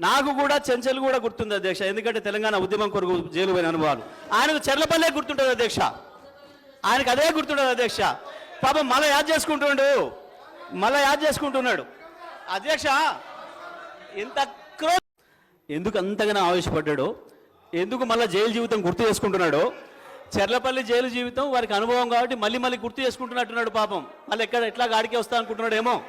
నాకు కూడా చెంచలు కూడా గుర్తుంది అధ్యక్ష. ఎందుకంటే తెలంగాణ ఉద్యమం కొరకు జైలు పోయిన అనుభవాలు. ఆయనకు చెర్లపల్లే గుర్తుంటుంది అధ్యక్ష. ఆయనకు అదే గుర్తుంటుంది అధ్యక్ష. పాపం మళ్ళీ యాద్ చేసుకుంటుండు. మళ్ళీ యాద్ చేసుకుంటున్నాడు. అధ్యక్ష ఎంత క్రో ఎందుకు అంతగానో ఆవేశపడ్డాడో? ఎందుకు మళ్ళీ జైలు జీవితం గుర్తు చేసుకుంటున్నాడో? చెర్లపల్లి జైలు జీవితం వారికి అనుభవం కాబట్టి మళ్ళీ మళ్ళీ గుర్తు చేసుకుంటున్నట్టున్నాడు పాపం. మళ్ళీ ఎక్కడ ఎట్లా గాడికే వస్తా అనుకుంటున్నాడేమో.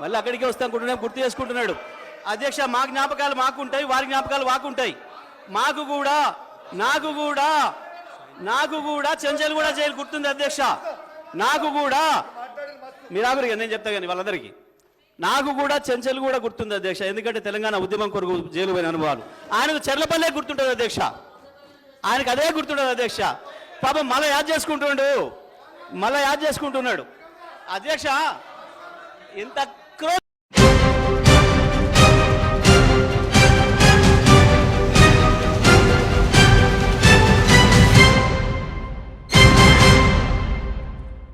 మళ్ళీ అక్కడికే వస్తా అనుకుంటున్నాడేమో గుర్తు చేసుకుంటున్నాడు. అధ్యక్ష మా జ్ఞాపకాలు మాకు ఉంటాయి వారి జ్ఞాపకాలు మాకు ఉంటాయి మాకు కూడా నాకు కూడా నాకు కూడా చెంచల్ కూడా జైలు గుర్తుంది అధ్యక్ష. నాకు కూడా. మీరు నేను చెప్తా కానీ వాళ్ళందరికీ. నాకు కూడా చెంచల్ కూడా గుర్తుంది అధ్యక్ష ఎందుకంటే తెలంగాణ ఉద్యమం కొరకు జైలు పోయిన అనుభవాలు. ఆయనకు చెర్లపల్లే గుర్తుంటుంది అధ్యక్ష. ఆయనకు అదే గుర్తుండదు అధ్యక్ష. పాపం మళ్ళీ యాద్ చేసుకుంటుండు. మళ్ళీ యాద్ చేసుకుంటున్నాడు. అధ్యక్ష ఎంత